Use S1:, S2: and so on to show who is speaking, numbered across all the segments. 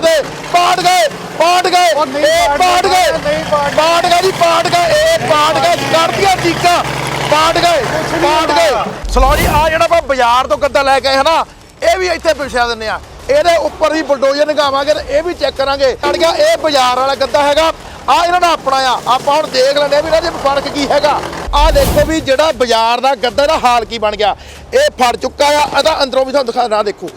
S1: ਦੇ ਪਾੜ ਗਏ ਪਾੜ ਗਏ। ਇਹ
S2: ਪਾੜ
S1: ਗਏ
S2: ਪਾੜ
S1: ਗਏ। ਜੀ ਪਾੜ ਗਏ। ਇਹ ਪਾੜ ਗਏ। ਕਰਦੀਆਂ ਚੀਕਾਂ ਪਾੜ ਗਏ ਪਾੜ ਗਏ।
S2: ਹੋਇਆ।
S1: ਸਲੋ ਜੀ ਆ ਜਿਹੜਾ ਆਪਾਂ ਬਾਜ਼ਾਰ ਤੋਂ ਗੱਦਾ ਲੈ ਕੇ ਆਏ ਹਨਾ ਇਹ ਵੀ ਇੱਥੇ ਵਿਛਾ ਦਿੰਨੇ ਆ। ਇਹਦੇ ਉੱਪਰ ਵੀ ਬਲਡੋਜ਼ਰ ਨਗਾਵਾਂਗੇ ਤੇ ਇਹ ਵੀ ਚੈੱਕ ਕਰਾਂਗੇ। ਅੜ ਗਿਆ ਇਹ ਬਾਜ਼ਾਰ ਵਾਲਾ ਗੱਦਾ ਹੈਗਾ। ਆ ਇਹਨਾਂ ਦਾ ਆਪਣਾ ਆ। ਆਪਾਂ ਹੁਣ ਦੇਖ ਲੈਂਦੇ ਆ ਵੀ ਇਹਨਾਂ 'ਚ ਫ਼ਰਕ ਕੀ ਹੈਗਾ। ਆ ਦੇਖੋ ਵੀ ਜਿਹੜਾ ਬਾਜ਼ਾਰ ਦਾ ਗੱਦਾ ਦਾ ਹਾਲ ਕੀ ਬਣ ਗਿਆ। ਇਹ ਫੜ ਚੁੱਕਾ ਆ। ਇਹਦਾ ਅੰਦਰੋਂ ਵੀ ਤੁਹਾਨੂੰ ਦਿਖਾ ਨਾ ਦੇਖੋ।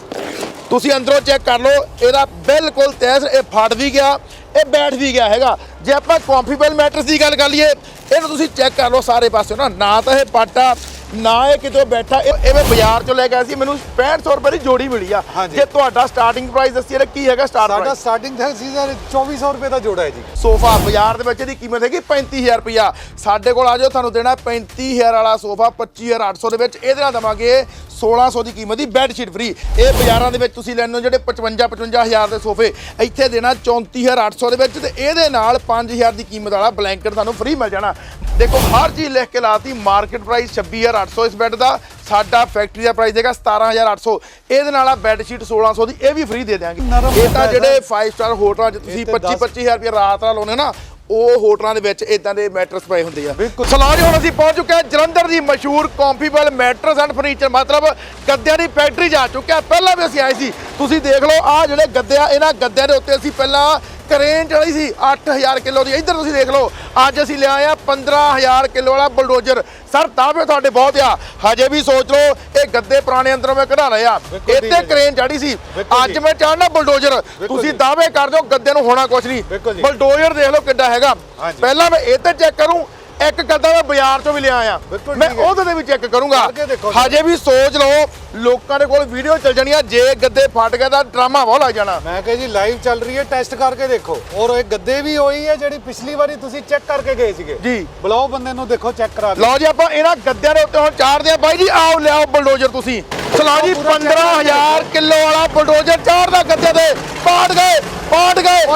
S1: ਤੁਸੀਂ ਅੰਦਰੋਂ ਚੈੱਕ ਕਰ ਲਓ, ਇਹਦਾ ਬਿਲਕੁਲ ਤੈਸ ਇਹ ਫੜ ਵੀ ਗਿਆ, ਇਹ ਬੈਠ ਵੀ ਗਿਆ ਹੈਗਾ। ਜੇ ਆਪਾਂ ਕੰਫੀਬਲ ਮੈਟਰਸ ਦੀ ਗੱਲ ਕਰ ਲਈਏ, ਇਹ ਤਾਂ ਤੁਸੀਂ ਚੈੱਕ ਕਰ ਲਓ ਸਾਰੇ ਪਾਸੇ, ਨਾ ਨਾ ਤਾਂ ਇਹ ਪਾਟਾ ਨਾ ਇਹ ਕਿਤੇ ਬੈਠਾ ਇਹ ਇਹ ਮੈਂ ਬਾਜ਼ਾਰ ਚੋਂ ਲੈ ਕੇ ਆਇਆ ਸੀ ਮੈਨੂੰ 6500 ਰੁਪਏ ਦੀ ਜੋੜੀ ਮਿਲੀ ਆ।
S2: ਹਾਂਜੀ।
S1: ਜੇ ਤੁਹਾਡਾ ਸਟਾਰਟਿੰਗ ਪ੍ਰਾਈਸ ਦੱਸੀਏ ਤਾਂ ਕੀ ਹੈਗਾ ਸਟਾਰਟ
S2: ਸਾਡਾ ਸਟਾਰਟਿੰਗ ਹੈ ਸੀਜ਼ਨ 2400 ਰੁਪਏ ਦਾ ਜੋੜਾ ਹੈ ਜੀ।
S1: ਸੋਫਾ ਬਾਜ਼ਾਰ ਦੇ ਵਿੱਚ ਇਹਦੀ ਕੀਮਤ ਹੈਗੀ 35000 ਰੁਪਇਆ। ਸਾਡੇ ਕੋਲ ਆ ਜਾਓ ਤੁਹਾਨੂੰ ਦੇਣਾ 35000 ਵਾਲਾ ਸੋਫਾ 25800 ਦੇ ਵਿੱਚ। ਇਹਦੇ ਨਾਲ ਦਵਾਂਗੇ 1600 ਦੀ ਕੀਮਤ ਦੀ ਬੈੱਡ ਸ਼ੀਟ ਫ੍ਰੀ ਇਹ ਬਾਜ਼ਾਰਾਂ ਦੇ ਵਿੱਚ ਤੁਸੀਂ ਲੈਣੋ ਜਿਹੜੇ 55 55000 ਦੇ ਸੋਫੇ। ਇੱਥੇ ਦੇਣਾ 34800 ਦੇ ਵਿੱਚ ਤੇ ਇਹਦੇ ਨਾਲ 5000 ਦੀ ਕੀਮਤ ਵਾਲਾ ਬਲੈਂਕਟ ਤੁਹਾਨੂੰ ਫ੍ਰੀ ਮਿਲ ਜਾਣਾ। ਦੇਖੋ ਹਰ ਚੀਜ਼ ਲਿਖ ਕੇ ਲਾਤੀ ਮਾਰਕੀਟ ਪ੍ਰਾਈਸ 26800 ਇਸ ਬੈੱਡ ਦਾ ਸਾਡਾ ਫੈਕਟਰੀ ਦਾ ਪ੍ਰਾਈਸ ਦੇਗਾ 17800 ਇਹਦੇ ਨਾਲ ਆ ਬੈੱਡ ਸ਼ੀਟ 1600 ਦੀ ਇਹ ਵੀ ਫ੍ਰੀ ਦੇ ਦਿਆਂਗੇ
S2: ਨਰਮ
S1: ਇਹ ਤਾਂ ਜਿਹੜੇ
S2: ਸਰ।
S1: 5 ਸਟਾਰ ਹੋਟਲਾਂ 'ਚ ਤੁਸੀਂ
S2: ਇਹ ਤੇ
S1: 25
S2: ਦਸ-
S1: 25000 ਰੁਪਏ ਰਾਤ ਨਾਲ ਲਾਉਣੇ ਨਾ ਉਹ ਹੋਟਲਾਂ ਦੇ ਵਿੱਚ ਇਦਾਂ ਦੇ ਮੈਟਰਸ ਪਏ ਹੁੰਦੇ ਆ
S2: ਬਿਲਕੁਲ।
S1: ਸਲਾਜ ਹੁਣ ਅਸੀਂ ਪਹੁੰਚ ਚੁੱਕੇ ਹਾਂ ਜਲੰਧਰ ਦੀ ਮਸ਼ਹੂਰ ਕੰਫੀਬਲ ਮੈਟਰਸ ਐਂਡ ਫਰਨੀਚਰ ਮਤਲਬ ਗੱਦਿਆਂ ਦੀ ਫੈਕਟਰੀ ਜਾ ਚੁੱਕੇ ਹਾਂ ਪਹਿਲਾਂ ਵੀ ਅਸੀਂ ਆਏ ਸੀ ਤੁਸੀਂ ਦੇਖ ਲਓ ਆ ਜਿਹੜੇ ਗੱਦੇ ਆ ਇਹਨਾਂ ਗੱਦਿਆਂ ਦੇ ਉੱਤੇ ਅਸੀਂ ਪਹਿਲਾਂ ਕਰੇਨ ਚੜੀ ਸੀ 8000 ਕਿਲੋ ਦੀ ਇੱਧਰ ਤੁਸੀਂ ਦੇਖ ਲਓ ਅੱਜ ਅਸੀਂ ਲਿਆਏ ਆ 15000 ਕਿਲੋ ਵਾਲਾ ਬਲਡੋਜ਼ਰ ਸਰ ਦਾਅਵੇ ਤੁਹਾਡੇ ਬਹੁਤ ਆ ਹਜੇ ਵੀ ਸੋਚ ਲਓ ਇਹ ਗੱਦੇ ਪੁਰਾਣੇ ਅੰਦਰੋਂ ਮੈਂ ਕਢਾ ਲਏ ਆ
S2: ਬਿਲਕੁਲ ਠੀਕ
S1: ਇੱਥੇ। ਕਰੇਨ ਚੜੀ ਸੀ ਅੱਜ। ਮੈਂ ਚਾਹਣਾ ਬਲਡੋਜ਼ਰ ਤੁਸੀਂ। ਦਾਅਵੇ ਕਰਦੇ ਹੋ ਗੱਦੇ ਨੂੰ ਹੋਣਾ ਕੁਝ ਨਹੀਂ। ਬਲਡੋਜ਼ਰ ਦੇਖ ਲਓ ਕਿੱਡਾ ਹੈਗਾ। ਪਹਿਲਾਂ ਮੈਂ ਇਹ ਤੇ ਚੈੱਕ ਕਰੂੰ ਇੱਕ ਗੱਦਾ ਮੈਂ ਬਾਜ਼ਾਰ ਚੋਂ ਵੀ ਲਿਆ ਆ
S2: ਬਿਲਕੁਲ
S1: ਮੈਂ
S2: ਠੀਕ ਹੈ।
S1: ਉਹਦੇ ਤੇ ਵੀ ਚੈੱਕ ਕਰੂੰਗਾ।
S2: ਕਰਕੇ ਦੇਖੋ ਜੀ।
S1: ਹਜੇ ਵੀ ਸੋਚ ਲਓ ਲੋਕਾਂ ਦੇ ਕੋਲ ਵੀਡੀਓ ਚੱਲ ਜਾਣੀ ਆ ਜੇ ਗੱਦੇ ਫਟ ਗਏ ਤਾਂ ਡਰਾਮਾ ਬਹੁਤ ਲੱਗ ਜਾਣਾ।
S2: ਮੈਂ ਕਹੇ ਜੀ ਲਾਈਵ ਚੱਲ ਰਹੀ ਹੈ ਟੈਸਟ ਕਰਕੇ ਦੇਖੋ। ਔਰ ਇਹ ਗੱਦੇ ਵੀ ਹੋਈ ਹੈ ਜਿਹੜੀ ਪਿਛਲੀ ਵਾਰੀ ਤੁਸੀਂ ਚੈੱਕ ਕਰਕੇ ਗਏ ਸੀਗੇ।
S1: ਜੀ।
S2: ਬੁਲਾਓ ਬੰਦੇ ਨੂੰ ਦੇਖੋ ਚੈੱਕ ਕਰਾ ਕੇ
S1: ਲਓ ਜੀ ਆਪਾਂ ਇਹਨਾਂ ਗੱਦਿਆਂ ਦੇ ਉੱਤੇ ਹੁਣ ਚਾੜਦੇ ਆ ਬਾਈ ਜੀ ਆਓ ਲਿਆਓ ਬਲਡੋਜ਼ਰ ਤੁਸੀਂ। ਚਲੋ ਜੀ
S2: ਪੂਰਾ check
S1: 15000 ਕਿਲੋ ਵਾਲਾ ਬਲਡੋਜ਼ਰ ਚਾੜਦਾ ਗੱਦੇ ਤੇ। ਪਾੜ ਗਏ। ਪਾੜ ਗਏ ਇਹ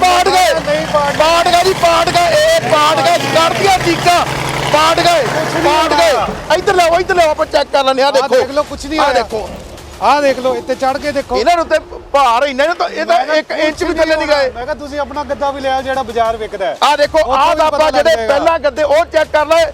S2: ਪਾੜ ਗਏ, ਪਾੜ ਗਏ।
S1: ਜੀ ਪਾੜ ਗਏ ਇਹ ਪਾੜ ਗਏ। ਕਰਦੀਆਂ ਚੀਕਾਂ ਪਾੜ ਗਏ
S2: ਹੋਇਆ।
S1: ਗਏ। ਇੱਧਰ ਲਿਆਓ ਇੱਧਰ ਲਿਆਓ ਆਪਾਂ ਚੈੱਕ ਕਰ ਲੈਂਦੇ ਆ
S2: ਆਹ
S1: ਦੇਖੋ।
S2: ਦੇਖ ਲਓ ਕੁਝ ਨਹੀਂ
S1: ਆਹ
S2: ਆਇਆ
S1: ਦੇਖੋ।
S2: ਆਹ ਦੇਖ ਲਓ ਇੱਥੇ ਚੜ ਕੇ ਦੇਖੋ।
S1: ਇਹਨਾਂ ਨੂੰ ਤੇ ਭਾਰ ਇੰਨਾ ਨਾ ਤਾਂ ਇਹ ਤਾਂ 1 ਇੰਚ ਵੀ ਥੱਲੇ ਨਹੀਂ ਗਏ।
S2: ਮੈਂ ਕਿਹਾ ਤੁਸੀਂ ਆਪਣਾ ਗੱਦਾ ਵੀ ਲਿਆ ਜਿਹੜਾ ਬਾਜ਼ਾਰ ਵਿਕਦਾ ਹੈ।
S1: ਆ ਦੇਖੋ ਆਹ
S2: ਲੱਗ
S1: ਜਿਹੜੇ। ਪਹਿਲਾਂ ਗੱਦੇ ਉਹ ਚੈੱਕ ਕਰ ਲੈ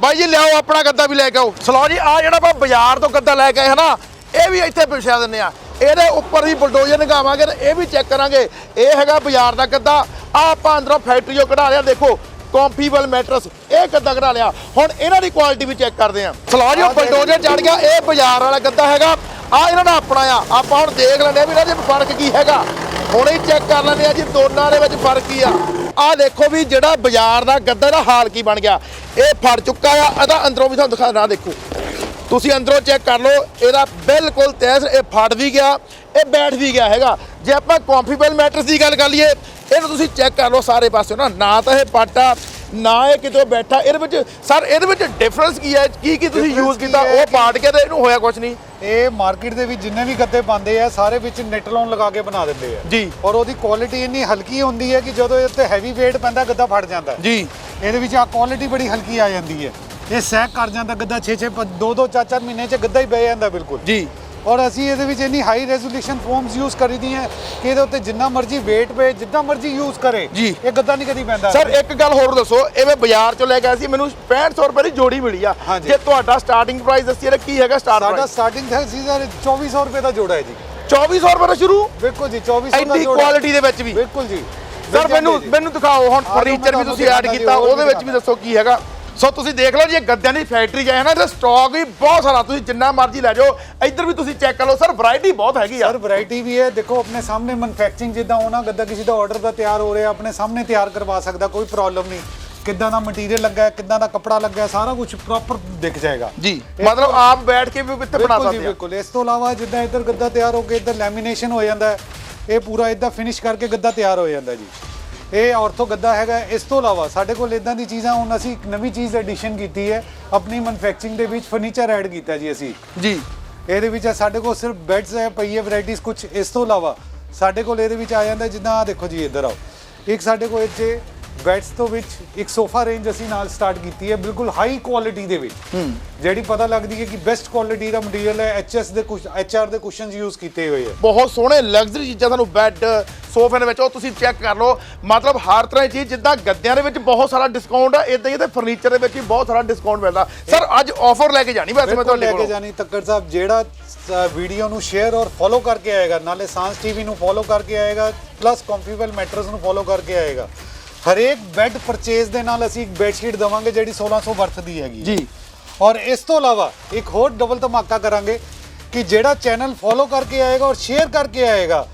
S1: ਬਾਈ ਜੀ ਲਿਆਓ ਆਪਣਾ ਗੱਦਾ ਵੀ ਲੈ ਕੇ ਆਓ। ਸਲੋ ਜੀ ਆ ਜਿਹੜਾ ਆਪਾਂ ਬਾਜ਼ਾਰ ਤੋਂ ਗੱਦਾ ਲੈ ਕੇ ਆਏ ਹਨਾ ਇਹ ਵੀ ਇੱਥੇ ਵਿਛਾ ਦਿੰਨੇ ਆ ਇਹਦੇ ਉੱਪਰ ਵੀ ਬਲਡੋਜ਼ਰ ਨਗਾਵਾਂਗੇ ਤੇ ਇਹ ਵੀ ਚੈੱਕ ਕਰਾਂਗੇ। ਇਹ ਹੈਗਾ ਬਾਜ਼ਾਰ ਦਾ ਗੱਦਾ। ਆ ਆਪਾਂ ਅੰਦਰੋਂ ਫੈਕਟਰੀੋਂ ਕਢਾ ਲਿਆ ਦੇਖੋ ਕੰਫੀਬਲ ਮੈਟਰਸ ਇਹ ਗੱਦਾ ਕਢਾ ਲਿਆ। ਹੁਣ ਇਹਨਾਂ ਦੀ ਕੁਆਲਿਟੀ ਵੀ ਚੈੱਕ ਕਰਦੇ ਆ। ਸਲੋ ਜੀ ਉਹ
S2: ਆਹ ਦੇਖ
S1: ਬਲਡੋਜ਼ਰ ਚੜ ਗਿਆ ਇਹ ਬਾਜ਼ਾਰ ਵਾਲਾ ਗੱਦਾ ਹੈਗਾ। ਆ ਇਹਨਾਂ ਦਾ ਆਪਣਾ ਆ। ਆਪਾਂ ਹੁਣ ਦੇਖ ਲੈਂਦੇ ਆ ਵੀ ਇਹਨਾਂ 'ਚ ਫ਼ਰਕ ਕੀ ਹੈਗਾ। ਹੁਣੇ ਹੀ ਚੈੱਕ ਕਰ ਲੈਂਦੇ ਆ ਜੀ ਦੋਨਾਂ ਦੇ ਵਿੱਚ ਫ਼ਰਕ ਕੀ ਆ। ਆ ਦੇਖੋ ਵੀ ਜਿਹੜਾ ਬਾਜ਼ਾਰ ਦਾ ਗੱਦਾ ਦਾ ਹਾਲ ਕੀ ਬਣ ਗਿਆ। ਇਹ ਫੜ ਚੁੱਕਾ ਆ। ਇਹਦਾ ਅੰਦਰੋਂ ਵੀ ਤੁਹਾਨੂੰ ਦਿਖਾ ਨਾ ਦੇਖੋ। ਤੁਸੀਂ ਅੰਦਰੋਂ ਚੈੱਕ ਕਰ ਲਓ ਇਹਦਾ ਬਿਲਕੁਲ ਤੈਸ ਇਹ ਫੜ ਵੀ ਗਿਆ ਇਹ ਬੈਠ ਵੀ ਗਿਆ ਹੈਗਾ। ਜੇ ਆਪਾਂ ਕੰਫੀਬਲ ਮੈਟਰਸ ਦੀ ਗੱਲ ਕਰ ਲਈਏ ਇਹਨੂੰ ਤੁਸੀਂ ਚੈੱਕ ਕਰ ਲਓ ਸਾਰੇ ਪਾਸੇ ਨਾ ਨਾ ਤਾਂ ਇਹ ਪਾਟਾ ਨਾ ਇਹ ਕਿਤੇ ਬੈਠਾ। ਇਹਦੇ ਵਿੱਚ ਸਰ ਇਹਦੇ ਵਿੱਚ ਡਿਫਰੈਂਸ ਕੀ ਹੈ? ਕੀ ਕੀ ਤੁਸੀਂ ਯੂਜ਼ ਕੀਤਾ? ਉਹ ਪਾਟ ਕੇ ਤੇ ਇਹਨੂੰ ਹੋਇਆ ਕੁਝ ਨਹੀਂ।
S2: ਇਹ ਮਾਰਕੀਟ ਦੇ ਵਿੱਚ ਜਿੰਨੇ ਵੀ ਗੱਦੇ ਪਾਉਂਦੇ ਆ ਸਾਰੇ ਵਿੱਚ ਨੈਟ ਲੋਨ ਲਗਾ ਕੇ ਬਣਾ ਦਿੰਦੇ ਆ।
S1: ਜੀ।
S2: ਔਰ ਉਹਦੀ ਕੁਆਲਿਟੀ ਇੰਨੀ ਹਲਕੀ ਹੁੰਦੀ ਹੈ ਕਿ ਜਦੋਂ ਇਹ ਤੇ ਹੈਵੀ weight ਪੈਂਦਾ ਗੱਦਾ ਫਟ ਜਾਂਦਾ।
S1: ਜੀ।
S2: ਇਹਦੇ ਵਿੱਚ ਆ ਕੁਆਲਿਟੀ ਬੜੀ ਹਲਕੀ ਆ ਜਾਂਦੀ ਹੈ। ਇਹ ਸੈਕ ਕਰ ਜਾਂਦਾ ਗੱਦਾ 6 6 2 2 4 4 ਮਹੀਨੇ ਚ ਗੱਦਾ ਹੀ ਬਹਿ ਜਾਂਦਾ ਬਿਲਕੁਲ।
S1: ਜੀ।
S2: ਔਰ ਅਸੀਂ ਇਹਦੇ ਵਿੱਚ ਇੰਨੀ ਹਾਈ ਰੈਜ਼ੋਲੂਸ਼ਨ ਫੋਮਸ ਯੂਜ਼ ਕਰੀਦੀ ਹੈ ਕਿ ਇਹਦੇ ਉੱਤੇ ਜਿੰਨਾ ਮਰਜ਼ੀ weight ਪਏ ਜਿੱਦਾਂ ਮਰਜ਼ੀ ਯੂਜ਼ ਕਰੇ
S1: ਜੀ।
S2: ਇਹ ਗੱਦਾ ਨਹੀਂ ਕਦੀ ਪੈਂਦਾ
S1: ਸਰ ਇੱਕ ਗੱਲ ਹੋਰ ਦੱਸੋ ਇਹ ਮੈਂ ਬਾਜ਼ਾਰ ਚੋਂ ਲੈ ਕੇ ਆਇਆ ਸੀ ਮੈਨੂੰ 6500 ਰੁਪਏ ਦੀ ਜੋੜੀ ਮਿਲੀ ਆ। ਜੇ ਤੁਹਾਡਾ ਸਟਾਰਟਿੰਗ ਪ੍ਰਾਈਸ ਦੱਸੀਏ ਤਾਂ ਕੀ ਹੈਗਾ ਸਟਾਰਟ
S2: ਸਾਡਾ ਸਟਾਰਟਿੰਗ ਹੈ ਸੀਜ਼ਨ 2400 ਰੁਪਏ ਦਾ ਜੋੜਾ ਹੈ ਜੀ।
S1: 2400 ਰੁਪਏ ਤੋਂ ਸ਼ੁਰੂ?
S2: ਬਿਲਕੁਲ ਜੀ 2400 ਦਾ
S1: ਇੰਨੀ
S2: ਜੋੜਾ।
S1: ਕੁਆਲਿਟੀ ਦੇ ਵਿੱਚ ਵੀ।
S2: ਬਿਲਕੁਲ ਜੀ।
S1: ਸਰ ਮੈਨੂੰ। ਮੈਨੂੰ ਦਿਖਾਓ ਹੁਣ ਫਰਨੀਚਰ ਵੀ ਤੁਸੀਂ ਐਡ ਕੀਤਾ ਉਹਦੇ ਵਿੱਚ ਵੀ ਦੱਸੋ ਕੀ ਹੈਗਾ। ਸੋ ਤੁਸੀਂ ਦੇਖ ਲਓ ਜੀ ਇਹ ਗੱਦਿਆਂ ਦੀ ਫੈਕਟਰੀ ਜਾਏ ਨਾ ਤੇ ਸਟਾਕ ਵੀ ਬਹੁਤ ਸਾਰਾ ਤੁਸੀਂ ਜਿੰਨਾ ਮਰਜ਼ੀ ਲੈ ਜਾਓ ਇੱਧਰ ਵੀ ਤੁਸੀਂ ਚੈੱਕ ਕਰ ਲਓ ਸਰ ਵੈਰਾਈਟੀ ਬਹੁਤ ਹੈਗੀ ਆ।
S2: ਸਰ ਵੈਰਾਈਟੀ ਵੀ ਹੈ ਦੇਖੋ ਆਪਣੇ ਸਾਹਮਣੇ ਮੈਨੂਫੈਕਚਰਿੰਗ ਜਿੱਦਾਂ ਹੋਣਾ ਗੱਦਾ ਕਿਸੇ ਦਾ ਆਰਡਰ ਦਾ ਤਿਆਰ ਹੋ ਰਿਹਾ ਆਪਣੇ ਸਾਹਮਣੇ ਤਿਆਰ ਕਰਵਾ ਸਕਦਾ ਕੋਈ ਪ੍ਰੋਬਲਮ ਨਹੀਂ। ਕਿੱਦਾਂ ਦਾ ਮਟੀਰੀਅਲ ਲੱਗਾ ਹੈ ਕਿੱਦਾਂ ਦਾ ਕੱਪੜਾ ਲੱਗਾ ਹੈ ਸਾਰਾ ਕੁਝ ਪ੍ਰੋਪਰ ਦਿਖ ਜਾਏਗਾ।
S1: ਜੀ ਮਤਲਬ ਆਪ ਬੈਠ ਕੇ ਵੀ ਇੱਥੇ ਬਣਾ
S2: ਬਿਲਕੁਲ ਜੀ
S1: ਸਕਦੇ ਆ।
S2: ਬਿਲਕੁਲ। ਇਸ ਤੋਂ ਇਲਾਵਾ ਜਿੱਦਾਂ ਇੱਧਰ ਗੱਦਾ ਤਿਆਰ ਹੋ ਕੇ ਇੱਧਰ ਲੈਮੀਨੇਸ਼ਨ ਹੋ ਜਾਂਦਾ ਹੈ ਇਹ ਪੂਰਾ ਇੱਦਾਂ ਫਿਨਿਸ਼ ਕਰਕੇ ਗੱਦਾ ਤਿਆਰ ਹੋ ਜਾਂਦਾ ਜੀ। ਇਹ ਆਰਥੋ ਗੱਦਾ ਹੈਗਾ। ਇਸ ਤੋਂ ਇਲਾਵਾ ਸਾਡੇ ਕੋਲ ਇਦਾਂ ਦੀ ਚੀਜ਼ਾਂ ਹੁਣ ਅਸੀਂ ਇੱਕ ਨਵੀਂ ਚੀਜ਼ ਐਡੀਸ਼ਨ ਕੀਤੀ ਹੈ। ਆਪਣੀ ਮੈਨੂਫੈਕਚਰਿੰਗ ਦੇ ਵਿੱਚ ਫਰਨੀਚਰ ਐਡ ਕੀਤਾ ਜੀ ਅਸੀਂ।
S1: ਜੀ।
S2: ਇਹਦੇ ਵਿੱਚ ਸਾਡੇ ਕੋਲ ਸਿਰਫ ਬੈੱਡਸ ਹੈ ਪਈਏ ਵੈਰਾਈਟੀਆਂ ਕੁਝ ਇਸ ਤੋਂ ਇਲਾਵਾ ਸਾਡੇ ਕੋਲ ਇਹਦੇ ਵਿੱਚ ਆ ਜਾਂਦਾ ਜਿੱਦਾਂ ਆ ਦੇਖੋ ਜੀ ਇੱਧਰ ਆਓ। ਇੱਕ ਸਾਡੇ ਕੋਲ ਇੱਥੇ ਬੈਡਸ ਤੋਂ ਵਿੱਚ ਇੱਕ ਸੋਫਾ ਰੇਂਜ ਅਸੀਂ ਨਾਲ ਸਟਾਰਟ ਕੀਤੀ ਹੈ ਬਿਲਕੁਲ ਹਾਈ ਕੁਆਲਿਟੀ ਦੇ ਵਿੱਚ। ਜਿਹੜੀ ਪਤਾ ਲੱਗਦੀ ਹੈ ਕਿ ਬੈਸਟ ਕੁਆਲਿਟੀ ਦਾ ਮਟੀਰੀਅਲ ਹੈ ਐਚਐਸ ਦੇ ਕੁਝ ਐਚਆਰ ਦੇ ਕੁਸ਼ਨਸ ਯੂਜ਼ ਕੀਤੇ ਹੋਏ ਹੈ।
S1: ਬਹੁਤ ਸੋਹਣੇ ਲਗਜ਼ਰੀ ਚੀਜ਼ਾਂ ਤੁਹਾਨੂੰ ਬੈੱਡ ਸੋਫੇ ਦੇ ਵਿੱਚ ਉਹ ਤੁਸੀਂ ਚੈੱਕ ਕਰ ਲਓ। ਮਤਲਬ ਹਰ ਤਰ੍ਹਾਂ ਦੀ ਚੀਜ਼ ਜਿੱਦਾਂ ਗੱਦਿਆਂ ਦੇ ਵਿੱਚ ਬਹੁਤ ਸਾਰਾ ਡਿਸਕਾਊਂਟ ਆ ਇਦਾਂ ਹੀ ਤੇ ਫਰਨੀਚਰ ਦੇ ਵਿੱਚ ਵੀ ਬਹੁਤ ਸਾਰਾ ਡਿਸਕਾਊਂਟ ਮਿਲਦਾ। ਸਰ ਅੱਜ ਆਫਰ ਲੈ ਕੇ ਜਾਣੀ ਵੈਸੇ ਮੈਂ ਤੁਹਾਡੇ
S2: ਲੈ ਕੇ
S1: ਕੋਲ।
S2: ਜਾਣੀ ਤੱਕਰ ਸਾਹਿਬ ਜਿਹੜਾ ਵੀਡੀਓ ਨੂੰ ਸ਼ੇਅਰ ਔਰ ਫੋਲੋ ਕਰਕੇ ਆਏਗਾ ਨਾਲੇ ਸਾਂਸ ਟੀਵੀ ਨੂੰ ਫੋਲੋ ਕਰਕੇ ਆਏਗਾ ਪਲੱਸ ਕੰਫੀਵਲ ਮੈਟਰਸ ਨੂੰ ਫੋਲੋ ਕਰਕੇ ਆਏਗਾ। ਹਰੇਕ ਬੈੱਡ ਪਰਚੇਸ ਦੇ ਨਾਲ ਅਸੀਂ ਇੱਕ ਬੈੱਡ ਸ਼ੀਟ ਦਵਾਂਗੇ ਜਿਹੜੀ 1600 ਵਰਥ ਦੀ ਹੈਗੀ।
S1: ਜੀ।
S2: ਔਰ ਇਸ ਤੋਂ ਇਲਾਵਾ ਇੱਕ ਹੋਰ ਡਬਲ ਧਮਾਕਾ ਕਰਾਂਗੇ ਕਿ ਜਿਹੜਾ ਚੈਨਲ ਫੋਲੋ ਕਰਕੇ ਆਏਗਾ ਔਰ ਸ਼ੇਅਰ ਕਰਕੇ ਆਏਗਾ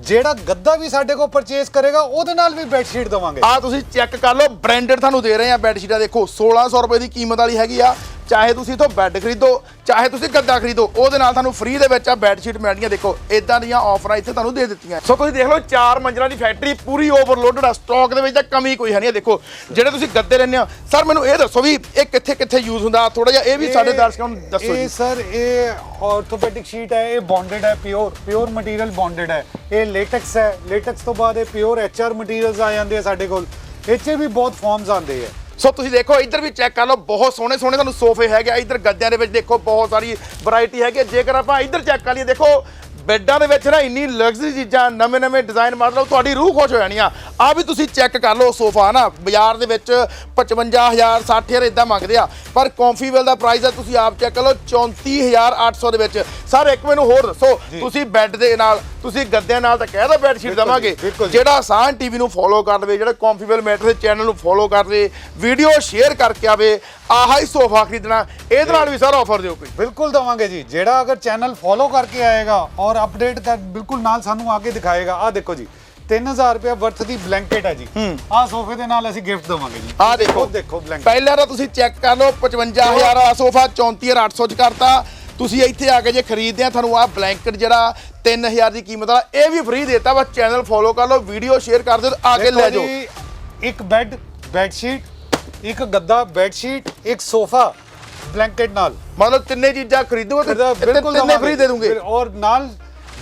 S2: ਜਿਹੜਾ ਗੱਦਾ ਵੀ ਸਾਡੇ ਕੋਲ ਪਰਚੇਸ ਕਰੇਗਾ ਉਹਦੇ ਨਾਲ ਵੀ ਬੈੱਡ ਸ਼ੀਟ ਦਵਾਂਗੇ।
S1: ਆ ਤੁਸੀਂ ਚੈੱਕ ਕਰ ਲਓ ਬ੍ਰਾਂਡਡ ਤੁਹਾਨੂੰ ਦੇ ਰਹੇ ਆ ਬੈੱਡ ਸ਼ੀਟਾਂ ਦੇਖੋ 1600 ਰੁਪਏ ਦੀ ਕੀਮਤ ਵਾਲੀ ਹੈਗੀ ਆ। ਚਾਹੇ ਤੁਸੀਂ ਇਥੋਂ ਬੈੱਡ ਖਰੀਦੋ ਚਾਹੇ ਤੁਸੀਂ ਗੱਦਾ ਖਰੀਦੋ ਉਹਦੇ ਨਾਲ ਤੁਹਾਨੂੰ ਫ੍ਰੀ ਦੇ ਵਿੱਚ ਆ ਬੈੱਡ ਸ਼ੀਟ ਮਿਲਣੀਆਂ ਦੇਖੋ ਇਦਾਂ ਦੀਆਂ ਆਫਰਾਂ ਇੱਥੇ ਤੁਹਾਨੂੰ ਦੇ ਦਿੱਤੀਆਂ। ਸੋ ਤੁਸੀਂ ਦੇਖ ਲਓ ਚਾਰ ਮੰਜ਼ਲਾਂ ਦੀ ਫੈਕਟਰੀ ਪੂਰੀ ਓਵਰਲੋਡਡ ਆ ਸਟਾਕ ਦੇ ਵਿੱਚ ਤਾਂ ਕਮੀ ਕੋਈ ਹੈ ਨਹੀਂ। ਆ ਦੇਖੋ ਜਿਹੜੇ ਤੁਸੀਂ ਗੱਦੇ ਲੈਂਦੇ ਆ ਸਰ ਮੈਨੂੰ ਇਹ ਦੱਸੋ ਵੀ ਇਹ ਕਿੱਥੇ ਕਿੱਥੇ ਯੂਜ਼ ਹੁੰਦਾ? ਥੋੜਾ ਜਿਹਾ ਇਹ ਵੀ ਸਾਡੇ ਦਰਸ਼ਕਾਂ ਨੂੰ ਦੱਸੋ
S2: ਇਹ
S1: ਜੀ।
S2: ਸਰ ਇਹ ਆਰਥੋਪੈਡਿਕ ਸ਼ੀਟ ਹੈ ਇਹ ਬੌਂਡਡ ਹੈ ਪਿਓਰ ਪਿਓਰ ਮਟੀਰੀਅਲ ਬੌਂਡਡ ਹੈ। ਇਹ ਲੇਟੈਕਸ ਹੈ ਲੇਟੈਕਸ ਤੋਂ ਬਾਅਦ ਇਹ ਪਿਓਰ ਐਚਆਰ ਮਟੀਰੀਅਲਸ ਆ ਜਾਂਦੇ ਆ ਸਾਡੇ ਕੋਲ। 'ਚ ਵੀ ਬਹੁਤ ਫਾਰਮਸ ਆਉਂਦੇ ਆ।
S1: ਸੋ ਤੁਸੀਂ ਦੇਖੋ ਇੱਧਰ ਵੀ ਚੈੱਕ ਕਰ ਲਓ ਬਹੁਤ ਸੋਹਣੇ ਸੋਹਣੇ ਤੁਹਾਨੂੰ ਸੋਫੇ ਹੈਗੇ ਆ। ਇੱਧਰ ਗੱਦਿਆਂ ਦੇ ਵਿੱਚ ਦੇਖੋ ਬਹੁਤ ਸਾਰੀ ਵੈਰਾਈਟੀ ਹੈਗੀ ਆ। ਜੇਕਰ ਆਪਾਂ ਇੱਧਰ ਚੈੱਕ ਕਰ ਲਈਏ ਦੇਖੋ ਬੈੱਡਾਂ ਦੇ ਵਿੱਚ ਨਾ ਇੰਨੀ ਲਗਜ਼ਰੀ ਚੀਜ਼ਾਂ ਨਵੇਂ ਨਵੇਂ ਡਿਜ਼ਾਈਨ ਮਤਲਬ ਤੁਹਾਡੀ ਰੂਹ ਖੁਸ਼ ਹੋ ਜਾਣੀ ਆ। ਆ ਵੀ ਤੁਸੀਂ ਚੈੱਕ ਕਰ ਲਓ ਸੋਫਾ ਨਾ ਬਾਜ਼ਾਰ ਦੇ ਵਿੱਚ 55000 60000 ਇਦਾਂ ਮੰਗਦੇ ਆ। ਪਰ ਕੰਫੀਵਲ ਦਾ ਪ੍ਰਾਈਸ ਆ ਤੁਸੀਂ ਆਪ ਚੈੱਕ ਕਰ ਲਓ 34800 ਦੇ ਵਿੱਚ। ਸਰ ਇੱਕ ਮੈਨੂੰ ਹੋਰ ਦੱਸੋ ਤੁਸੀਂ ਬੈੱਡ ਦੇ ਨਾਲ ਤੁਸੀਂ ਗੱਦਿਆਂ ਨਾਲ ਤਾਂ ਕਹਿਦਾ ਬੈੱਡ ਸ਼ੀਟ ਦਵਾਂਗੇ। ਜਿਹੜਾ ਆਸਾਨ ਟੀਵੀ ਨੂੰ ਫੋਲੋ ਕਰ ਲਵੇ ਜਿਹੜਾ ਕੰਫੀਵਲ ਮੈਟਰ ਦੇ ਚੈਨਲ ਨੂੰ ਫੋਲੋ ਕਰ ਲਵੇ ਵੀਡੀਓ ਸ਼ੇਅਰ ਕਰਕੇ ਆਵੇ ਆਹਾ ਹੀ ਸੋਫਾ ਖਰੀਦਣਾ ਇਹਦੇ ਨਾਲ ਵੀ ਸਰ ਆਫਰ ਦਿਓ ਕੋਈ।
S2: ਬਿਲਕੁਲ ਦਵਾਂਗੇ ਜੀ। ਜਿਹੜਾ ਅਗਰ ਚੈਨਲ ਫੋਲੋ ਕਰਕੇ ਆਏਗਾ ਔਰ ਅਪਡੇਟ ਕਰ ਬਿਲਕੁਲ ਨਾਲ ਸਾਨੂੰ ਆ ਕੇ ਦਿਖਾਏਗਾ। ਆ ਦੇਖੋ ਜੀ 3000 ਰੁਪਏ ਵਰਥ ਦੀ ਬਲੈਂਕਟ ਹੈ ਜੀ। ਆ ਸੋਫੇ ਦੇ ਨਾਲ ਅਸੀਂ ਗਿਫਟ ਦਵਾਂਗੇ ਜੀ।
S1: ਆਹ ਦੇਖੋ।
S2: ਦੇਖੋ ਬਲੈਂਕਟ
S1: ਪਹਿਲਾਂ ਤਾਂ ਤੁਸੀਂ ਚੈੱਕ ਕਰ ਲਓ 55000 ਵਾਲਾ ਸੋਫਾ 34800 ਚ ਕਰਤਾ। ਤੁਸੀਂ ਇੱਥੇ ਆ ਕੇ ਜੇ ਖਰੀਦਦੇ ਆ ਤੁਹਾਨੂੰ ਆਹ ਬਲੈਂਕਟ ਜਿਹੜਾ 3000 ਦੀ ਕੀਮਤ ਵਾਲਾ ਇਹ ਵੀ ਫ੍ਰੀ ਦੇਤਾ। ਬਸ ਚੈਨਲ ਫੋਲੋ ਕਰ ਲਓ ਵੀਡੀਓ ਸ਼ੇਅਰ ਕਰ ਦਿਓ ਤੇ ਆ ਕੇ ਲੈ ਜਾਓ।
S2: ਇੱਕ ਬੈੱਡ ਬੈੱਡ ਸ਼ੀਟ ਇੱਕ ਗੱਦਾ ਬੈੱਡ ਸ਼ੀਟ ਇੱਕ ਸੋਫਾ ਬਲੈਂਕਟ ਨਾਲ।
S1: ਮਤਲਬ ਤਿੰਨੇ ਚੀਜ਼ਾਂ ਖਰੀਦੋਗੇ ਤੇ ਤਿੰਨੇ
S2: ਦਵਾਂਗੇ।
S1: ਫ੍ਰੀ ਦੇ ਦੂੰਗੇ।
S2: ਔਰ ਨਾਲ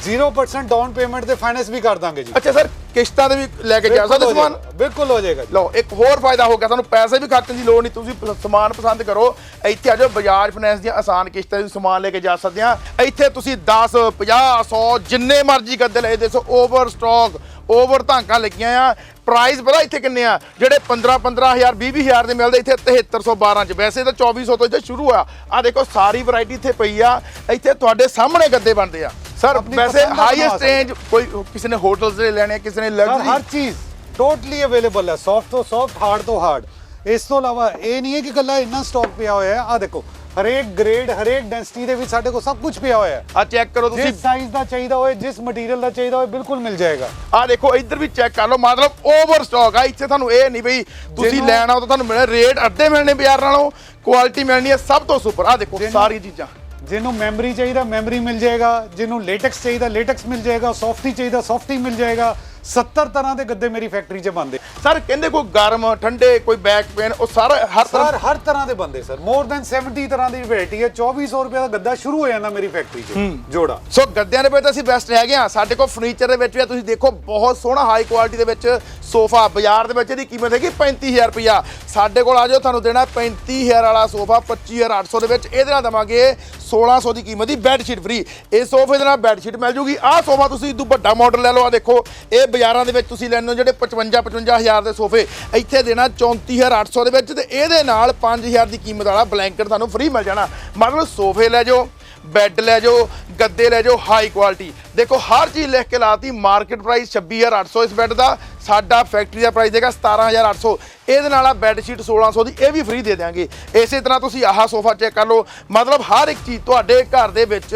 S2: 0% ਡਾਊਨ ਪੇਮੈਂਟ ਤੇ ਫਾਈਨੈਂਸ ਵੀ ਕਰ ਦਾਂਗੇ ਜੀ।
S1: ਅੱਛਾ ਸਰ ਕਿਸ਼ਤਾਂ ਦੇ ਵੀ ਲੈ ਕੇ ਜਾ ਸਕਦੇ
S2: ਹੋ
S1: ਸਮਾਨ?
S2: ਬਿਲਕੁਲ ਹੋ ਜਾਏਗਾ ਜੀ।
S1: ਲਓ ਇੱਕ ਹੋਰ ਫਾਇਦਾ ਹੋ ਗਿਆ ਤੁਹਾਨੂੰ ਪੈਸੇ ਵੀ ਖਰਚਣ ਦੀ ਲੋੜ ਨਹੀਂ ਤੁਸੀਂ ਸਮਾਨ ਪਸੰਦ ਕਰੋ। ਇੱਥੇ ਆ ਜਾਓ ਬਜਾਜ ਫਾਈਨੈਂਸ ਦੀਆਂ ਆਸਾਨ ਕਿਸ਼ਤਾਂ ਦੇ ਸਮਾਨ ਲੈ ਕੇ ਜਾ ਸਕਦੇ ਆ ਇੱਥੇ ਤੁਸੀਂ 10 50 100 ਜਿੰਨੇ ਮਰਜ਼ੀ ਗੱਦੇ ਲਏ ਦੇਖੋ ਓਵਰ ਸਟਾਕ ਓਵਰ ਧਾਂਕਾਂ ਲੱਗੀਆਂ ਆ। ਪ੍ਰਾਈਸ ਪਤਾ ਇੱਥੇ ਕਿੰਨੇ ਆ? ਜਿਹੜੇ 15 15000 20000 ਦੇ ਮਿਲਦੇ ਇੱਥੇ 7312 ਚ। ਵੈਸੇ ਤਾਂ 2400 ਤੋਂ ਇੱਥੇ ਸ਼ੁਰੂ ਆ। ਆ ਦੇਖੋ ਸਾਰੀ ਵੈਰਾਈਟੀ ਇੱਥੇ ਪਈ ਆ। ਇੱਥੇ ਤੁਹਾਡੇ ਸਾਹਮਣੇ ਗੱਦੇ ਬਣਦੇ ਆ। ਸਰ ਵੈਸੇ ਹਾਈਐਸਟ ਰੇਂਜ ਕੋਈ ਕਿਸੇ ਨੇ ਹੋਟਲਸ ਦੇ ਲੈਣੇ ਕਿਸੇ ਨੇ
S2: ਸਰ ਹਰ
S1: ਲਗਜ਼ਰੀ
S2: ਚੀਜ਼ ਟੋਟਲੀ ਅਵੇਲੇਬਲ ਹੈ ਸੌਫਟ ਤੋਂ ਸੌਫਟ ਹਾਰਡ ਤੋਂ ਹਾਰਡ ਇਸ ਤੋਂ ਇਲਾਵਾ ਇਹ ਨਹੀਂ ਹੈ ਕਿ ਕੱਲਾ ਇੰਨਾ ਸਟਾਕ ਪਿਆ ਹੋਇਆ ਹੈ ਆ ਦੇਖੋ ਹਰੇਕ ਗ੍ਰੇਡ ਹਰੇਕ ਡੈਂਸਿਟੀ ਦੇ ਵਿੱਚ ਸਾਡੇ ਕੋਲ ਸਭ ਕੁਝ ਪਿਆ ਹੋਇਆ ਹੈ
S1: ਆ ਚੈੱਕ ਕਰੋ ਤੁਸੀਂ
S2: ਜਿਸ ਸਾਈਜ਼ ਦਾ ਚਾਹੀਦਾ ਹੋਏ ਜਿਸ ਮਟੀਰੀਅਲ ਦਾ ਚਾਹੀਦਾ ਹੋਏ ਬਿਲਕੁਲ ਮਿਲ ਜਾਏਗਾ
S1: ਆ ਦੇਖੋ ਇੱਧਰ ਵੀ ਚੈੱਕ ਕਰ ਲਓ ਮਤਲਬ ਓਵਰ ਸਟਾਕ ਆ ਇੱਥੇ ਤੁਹਾਨੂੰ ਇਹ ਨਹੀਂ ਬਈ ਤੁਸੀਂ ਲੈਣਾ ਤਾਂ ਤੁਹਾਨੂੰ ਮਿਲਣਾ ਰੇਟ ਅੱਧੇ ਮਿਲਣੇ ਬਾਜ਼ਾਰ ਨਾਲੋਂ ਕੁਆਲਿਟੀ ਮਿਲਣੀ ਹੈ ਸਭ ਤੋਂ ਸੁਪਰ ਆ ਦੇਖੋ ਸਾਰੀ ਚੀਜ਼ਾਂ
S2: ਜਿਹਨੂੰ ਮੈਮਰੀ ਚਾਹੀਦਾ ਮੈਮਰੀ ਮਿਲ ਜਾਏਗਾ, ਜਿਹਨੂੰ ਲੇਟੈਕਸ ਚਾਹੀਦਾ ਲੇਟੈਕਸ ਮਿਲ ਜਾਏਗਾ ਸੌਫਟੀ ਚਾਹੀਦਾ ਸੌਫਟੀ ਮਿਲ ਜਾਏਗਾ। 70 ਤਰ੍ਹਾਂ ਦੇ ਗੱਦੇ ਮੇਰੀ ਫੈਕਟਰੀ 'ਚ ਬਣਦੇ।
S1: ਸਰ ਕਹਿੰਦੇ ਕੋਈ ਗਰਮ ਠੰਡੇ ਕੋਈ ਬੈਕ ਪੇਨ ਉਹ ਸਾਰਾ ਹਰ ਤਰ੍ਹਾਂ
S2: ਸਰ ਹਰ ਤਰ੍ਹਾਂ ਦੇ ਬੰਦੇ ਸਰ। ਮੋਰ ਦੈਨ 70 ਤਰ੍ਹਾਂ ਦੀ ਵੈਰਾਈਟੀ ਹੈ। 2400 ਰੁਪਏ ਦਾ ਗੱਦਾ ਸ਼ੁਰੂ ਹੋ ਜਾਂਦਾ ਮੇਰੀ ਫੈਕਟਰੀ 'ਚ। ਜੋੜਾ।
S1: ਸੋ ਗੱਦਿਆਂ ਦੇ ਵਿੱਚ ਤਾਂ ਅਸੀਂ ਬੈਸਟ ਹੈਗੇ ਆ ਸਾਡੇ ਕੋਲ ਫਰਨੀਚਰ ਦੇ ਵਿੱਚ ਵੀ ਆ, ਤੁਸੀਂ ਦੇਖੋ ਬਹੁਤ ਸੋਹਣਾ ਹਾਈ ਕੁਆਲਿਟੀ ਦੇ ਵਿੱਚ ਸੋਫਾ। ਬਾਜ਼ਾਰ ਦੇ ਵਿੱਚ ਇਹਦੀ ਕੀਮਤ ਹੈਗੀ 35000 ਰੁਪਇਆ। ਸਾਡੇ ਕੋਲ ਆ ਜਾਓ ਤੁਹਾਨੂੰ ਦੇਣਾ 35000 ਵਾਲਾ ਸੋਫਾ 25800 ਦੇ ਵਿੱਚ। ਇਹਦੇ ਨਾਲ ਦਵਾਂਗੇ 1600 ਦੀ ਕੀਮਤ ਦੀ ਬੈੱਡ ਸ਼ੀਟ ਫ੍ਰੀ ਇਸ ਸੋਫੇ ਦੇ ਨਾਲ ਬੈੱਡ ਸ਼ੀਟ ਮਿਲ ਜੂਗੀ। ਆਹ ਸੋਫਾ ਤੁਸੀਂ ਇਦੋਂ ਵੱਡਾ ਮਾਡਲ ਲੈ ਲਓ। ਆ ਦੇਖੋ ਇਹ ਬਾਜ਼ਾਰਾਂ ਦੇ ਵਿੱਚ ਤੁਸੀਂ ਲੈਣੇ ਹੋ ਜਿਹੜੇ 55 55000 ਦੇ ਸੋਫੇ। ਇੱਥੇ ਦੇਣਾ 34800 ਦੇ ਵਿੱਚ ਤੇ ਇਹਦੇ ਨਾਲ 5000 ਦੀ ਕੀਮਤ ਵਾਲਾ ਬਲੈਂਕਟ ਤੁਹਾਨੂੰ ਫ੍ਰੀ ਮਿਲ ਜਾਣਾ। ਮਤਲਬ ਸੋਫੇ ਲੈ ਜਾਓ, ਬੈੱਡ ਲੈ ਜਾਓ, ਗੱਦੇ ਲੈ ਜਾਓ ਹਾਈ ਕੁਆਲਿਟੀ ਦੇਖੋ, ਹਰ ਚੀਜ਼ ਲਿਖ ਕੇ ਲਾਤੀ ਮਾਰਕੀਟ ਪ੍ਰਾਈਸ 26800 ਇਸ ਬੈੱਡ ਦਾ। ਸਾਡਾ ਫੈਕਟਰੀ ਦਾ ਪ੍ਰਾਈਸ ਦੇਗਾ 17800 ਇਹਦੇ ਨਾਲ ਆ ਬੈੱਡ ਸ਼ੀਟ 1600 ਦੀ, ਇਹ ਵੀ ਫ੍ਰੀ ਦੇ ਦਿਆਂਗੇ। ਇਸੇ ਤਰ੍ਹਾਂ ਤੁਸੀਂ ਆਹ ਸੋਫਾ ਚੈੱਕ ਕਰ ਲਓ। ਮਤਲਬ ਹਰ ਇੱਕ ਚੀਜ਼ ਤੁਹਾਡੇ ਘਰ ਦੇ ਵਿੱਚ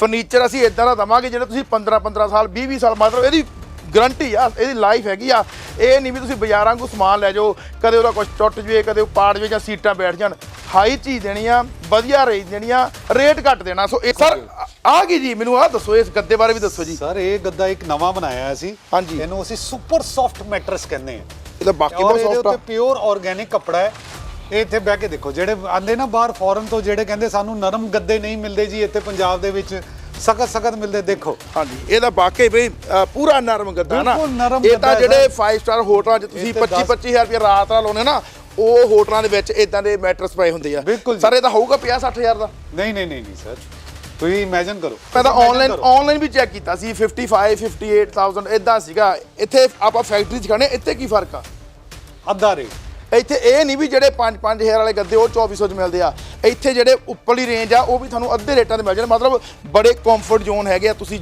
S1: ਫਰਨੀਚਰ ਅਸੀਂ ਇਦਾਂ ਦਾ ਦਵਾਂਗੇ, ਜਿਹੜਾ ਤੁਸੀਂ 15 15 ਸਾਲ 20 20 ਸਾਲ ਮਤਲਬ ਇਹਦੀ ਗਰੰਟੀ ਆ ਇਹਦੀ ਲਾਈਫ ਹੈਗੀ ਆ। ਇਹ ਨਹੀਂ ਵੀ ਤੁਸੀਂ ਬਾਜ਼ਾਰਾਂ ਕੋ ਸਮਾਨ ਲੈ ਜਾਓ ਕਦੇ ਉਹਦਾ ਕੁਝ ਟੁੱਟ ਜਵੇ ਕਦੇ ਉਹ ਪਾੜ ਜਵੇ ਜਾਂ ਸੀਟਾਂ ਬੈਠ ਜਾਣ। ਹਾਈ ਚੀਜ਼ ਦੇਣੀ ਆ ਵਧੀਆ ਰੇਂਜ ਦੇਣੀ ਆ ਰੇਟ ਘੱਟ ਦੇਣਾ। ਸੋ ਇਹ ਸਰ ਆ ਕੀ ਜੀ? ਮੈਨੂੰ ਆ ਦੱਸੋ ਇਸ ਗੱਦੇ ਬਾਰੇ ਵੀ ਦੱਸੋ ਜੀ।
S2: ਸਰ ਇਹ ਗੱਦਾ ਇੱਕ ਨਵਾਂ ਬਣਾਇਆ ਅਸੀਂ।
S1: ਹਾਂਜੀ।
S2: ਇਹਨੂੰ ਅਸੀਂ ਸੁਪਰ ਸੌਫਟ ਮੈਟਰਸ ਕਹਿੰਦੇ ਹਾਂ।
S1: ਇਹ ਤਾਂ ਬਾਕੀ ਬਹੁਤ
S2: ਇਹਦੇ
S1: ਸੌਫਟ ਆ।
S2: ਪਿਓਰ ਆਰਗੇਨਿਕ ਕੱਪੜਾ ਹੈ। ਇਹ ਇੱਥੇ ਬਹਿ ਕੇ ਦੇਖੋ ਜਿਹੜੇ ਆਂਦੇ ਨਾ ਬਾਹਰ ਫੋਰਨ ਤੋਂ ਜਿਹੜੇ ਕਹਿੰਦੇ ਸਾਨੂੰ ਨਰਮ ਗੱਦੇ ਨਹੀਂ ਮਿਲਦੇ ਜੀ ਇੱਥੇ ਪੰਜਾਬ ਦੇ ਵਿੱਚ ਸਖਤ ਸਖਤ ਮਿਲਦੇ ਦੇਖੋ।
S1: ਹਾਂਜੀ ਇਹਦਾ ਵਾਕਈ ਅ, ਪੂਰਾ ਨਰਮ ਗੱਦਾ ਨਾ।
S2: ਬਿਲਕੁਲ ਨਰਮ
S1: ਇਹ
S2: ਗੱਦਾ
S1: ਤਾਂ ਜਿਹੜੇ
S2: ਸਰ।
S1: 5 ਸਟਾਰ ਹੋਟਲਾਂ 'ਚ ਤੁਸੀਂ
S2: ਇਹ ਤੇ
S1: 25
S2: ਦਸ-
S1: 25000 ਰੁਪਏ ਰਾਤ ਦਾ ਲਾਉਨੇ ਨਾ ਉਹ ਹੋਟਲਾਂ ਦੇ ਵਿੱਚ ਇਦਾਂ ਦੇ ਮੈਟਰਸ ਪਏ ਹੁੰਦੇ ਆ।
S2: ਬਿਲਕੁਲ ਜੀ।
S1: ਸਰ ਇਹ ਤਾਂ ਹੋਊਗਾ 50 60000 ਦਾ?
S2: ਨਹੀਂ ਨਹੀਂ ਨਹੀਂ ਨਹੀਂ ਸਰ। ਤੁਸੀਂ ਇਮੇਜਿਨ ਕਰੋ।
S1: ਮੈਂ ਤਾਂ
S2: imagine
S1: ਆਨਲਾਈਨ
S2: ਕਰੋ।
S1: ਆਨਲਾਈਨ ਵੀ ਚੈੱਕ ਕੀਤਾ ਸੀ 55 58000 ਇਦਾਂ ਸੀਗਾ। ਇੱਥੇ ਆਪਾਂ ਫੈਕਟਰੀ 'ਚ ਖੜੇ ਇੱਥੇ ਕੀ ਫ਼ਰਕ ਆ?
S2: ਅੱਧਾ ਰੇਟ
S1: ਇੱਥੇ ਇਹ ਨਹੀਂ ਵੀ ਜਿਹੜੇ 5 5000 ਵਾਲੇ ਗੱਦੇ ਉਹ 2400 ਚ ਮਿਲਦੇ ਆ। ਇੱਥੇ ਜਿਹੜੇ ਉੱਪਰਲੀ ਰੇਂਜ ਆ, ਉਹ ਵੀ ਤੁਹਾਨੂੰ ਅੱਧੇ ਰੇਟਾਂ ਤੇ ਮਿਲ ਜਾਣ। ਮਤਲਬ ਬੜੇ ਕੰਫਰਟ ਜ਼ੋਨ ਹੈਗੇ ਆ। ਤੁਸੀਂ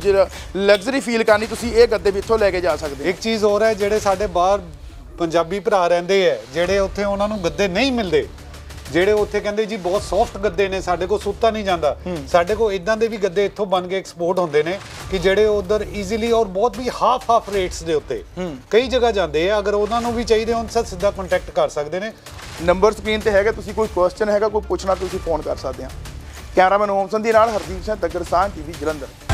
S1: ਲਗਜ਼ਰੀ ਫੀਲ ਕਰਨੀ, ਤੁਸੀਂ ਇਹ ਗੱਦੇ ਵੀ ਇੱਥੋਂ ਲੈ ਕੇ ਜਾ ਸਕਦੇ
S2: ਇੱਕ ਚੀਜ਼ ਹੋਰ ਹੈ, ਜਿਹੜੇ ਸਾਡੇ ਬਾਹਰ ਪੰਜਾਬੀ ਭਰਾ ਰਹਿੰਦੇ ਆ, ਜਿਹੜੇ ਉੱਥੇ ਉਹਨਾਂ ਨੂੰ ਗੱਦੇ ਨਹੀਂ ਮਿਲਦੇ ਜਿਹੜੇ ਉੱਥੇ ਕਹਿੰਦੇ ਜੀ ਬਹੁਤ ਸੌਫਟ ਗੱਦੇ ਨੇ ਸਾਡੇ ਕੋਲ ਸੁੱਤਾ ਨਹੀਂ ਜਾਂਦਾ। ਸਾਡੇ ਕੋਲ ਇਦਾਂ ਦੇ ਵੀ ਗੱਦੇ ਇੱਥੋਂ ਬਣ ਕੇ ਐਕਸਪੋਰਟ ਹੁੰਦੇ ਨੇ ਕਿ ਜਿਹੜੇ ਉਧਰ ਈਜ਼ੀਲੀ ਔਰ ਬਹੁਤ ਵੀ ਹਾਫ ਹਾਫ ਰੇਟਸ ਦੇ ਉੱਤੇ ਕਈ ਜਗ੍ਹਾ ਜਾਂਦੇ ਆ ਅਗਰ ਉਹਨਾਂ ਨੂੰ ਵੀ ਚਾਹੀਦੇ ਹੋਣ ਤਾਂ ਸਿੱਧਾ ਕੰਟੈਕਟ ਕਰ ਸਕਦੇ ਨੇ।
S1: ਨੰਬਰ ਸਕਰੀਨ ਤੇ ਹੈਗਾ ਤੁਸੀਂ ਕੋਈ ਕੁਐਸਚਨ ਹੈਗਾ ਕੋਈ ਪੁੱਛਣਾ ਤੁਸੀਂ ਫੋਨ ਕਰ ਸਕਦੇ ਆ। ਕੈਮਰਾਮੈਨ ਓਮ ਸੰਧੀ ਨਾਲ ਹਰਦੀਪ ਸਿੰਘ ਤੱਕਰ ਸਾਹ ਟੀਵੀ ਜਲੰਧਰ।